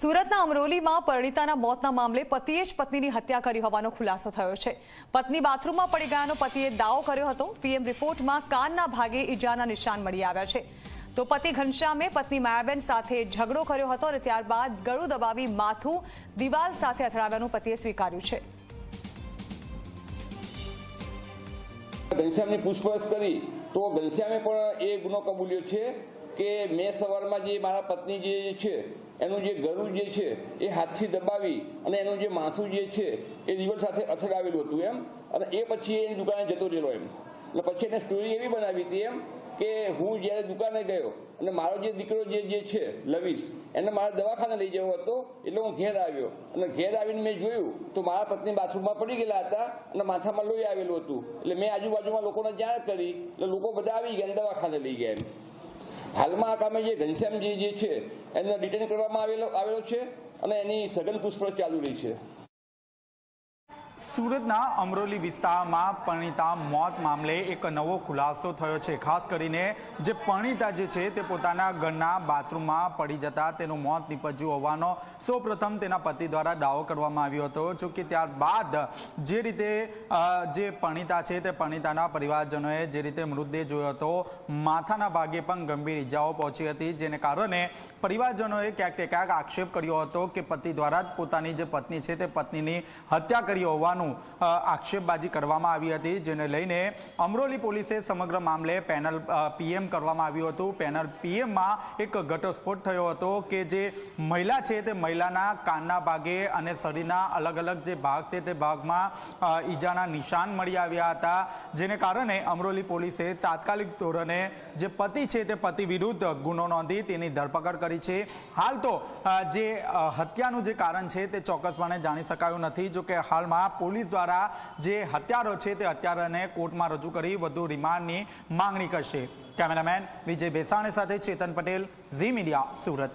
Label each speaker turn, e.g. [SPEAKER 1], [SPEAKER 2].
[SPEAKER 1] સુરતના અમરોલીમાં પરિણીતાના મોતના મામલે પતિએ જ પત્નીની હત્યા કરી હોવાનો ખુલાસો થયો છે. પત્ની બાથરૂમમાં પડી ગયાનો પતિએ દાવો કર્યો હતો. પીએમ રિપોર્ટમાં કાનના ભાગે ઈજાના નિશાન મળી આવ્યા છે. તો પતિ ઘનશ્યામે પત્ની માયાબેન સાથે ઝઘડો કર્યો હતો અને ત્યારબાદ ગળું દબાવી માથું દિવાલ સાથે અથડાવ્યાનું પતિએ સ્વીકાર્યું છે.
[SPEAKER 2] ઘનશ્યામની પૂછપરછ કરી તો ઘનશ્યામે પણ એ ગુનો કબૂલ્યો છે. કે મેં સવારમાં જે મારા પત્ની જે છે, એનું જે ગરું જે છે, એ હાથથી દબાવી અને એનું જે માથું જે છે, એ દિવસ સાથે અથડાવેલું હતું એમ. અને એ પછી એ દુકાને જતો રહેલો એમ. એટલે પછી એને સ્ટોરી એવી બનાવી હતી એમ કે હું જ્યારે દુકાને ગયો અને મારો જે દીકરો જે જે છે લવીશ એને મારે દવાખાને લઈ જવો હતો, એટલે હું ઘેર આવ્યો. અને ઘેર આવીને મેં જોયું તો મારા પત્ની બાથરૂમમાં પડી ગયેલા હતા અને માથામાં લોહી આવેલું હતું. એટલે મેં આજુબાજુમાં લોકોને જાણ કરી, એટલે લોકો બધા આવી ગયા દવાખાને લઈ ગયા એમ. હાલમાં આ કામે જે ઘનશ્યામજી જે છે, એને ડિટેન કરવામાં આવેલો આવેલો છે અને એની સઘન પૂછપરછ ચાલુ રહી છે.
[SPEAKER 3] સુરતના અમરોલી વિસ્તારમાં પરિણીતા મોત મામલે એક નવો ખુલાસો થયો છે. ખાસ કરીને જે પરિણીતા જે છે તે પોતાના ઘરના બાથરૂમમાં પડી જતા તેનું મોત નીપજ્યું હોવાનો સૌપ્રથમ તેના પતિ દ્વારા દાવો કરવામાં આવ્યો હતો. જો કે ત્યારબાદ જે રીતે જે પરિણીતા છે તે પરિણીતાના પરિવારજનોએ જે રીતે મૃતદેહ જોયો હતો, માથાના ભાગે પણ ગંભીર ઇજાઓ પહોંચી હતી, જેને કારણે પરિવારજનોએ ક્યાંક તે ક્યાંક આક્ષેપ કર્યો હતો કે પતિ દ્વારા પોતાની જે પત્ની છે તે પત્નીની હત્યા કરી હોવાનું આક્ષેપબાજી કરવામાં આવી હતી, જેને લઈને અમરોલી પોલીસે સમગ્ર મામલે પેનલ પીએમ કરવામાં આવ્યું હતું. પેનલ પીએમમાં એક ઘટસ્ફોટ થયો હતો કે જે મહિલા છે તે મહિલાના કાનના ભાગે અને શરીરના અલગ અલગ જે ભાગ છે તે ભાગમાં ઈજાના નિશાન મળી આવ્યા હતા, જેને કારણે અમરોલી પોલીસે તાત્કાલિક ધોરણે જે પતિ છે તે પતિ વિરુદ્ધ ગુનો નોંધી તેની ધરપકડ કરી છે. હાલ તો જે હત્યાનું જે કારણ છે તે ચોક્કસપણે જાણી શકાયું નથી, જોકે હાલમાં પોલીસ દ્વારા જે હત્યારો છે તે હત્યારાને કોર્ટમાં રજૂ કરી વધુ રિમાન્ડની માંગણી કરશે. કેમેરામેન વિજય બેસાણી સાથે ચેતન પટેલ, ઝી મીડિયા, સુરત.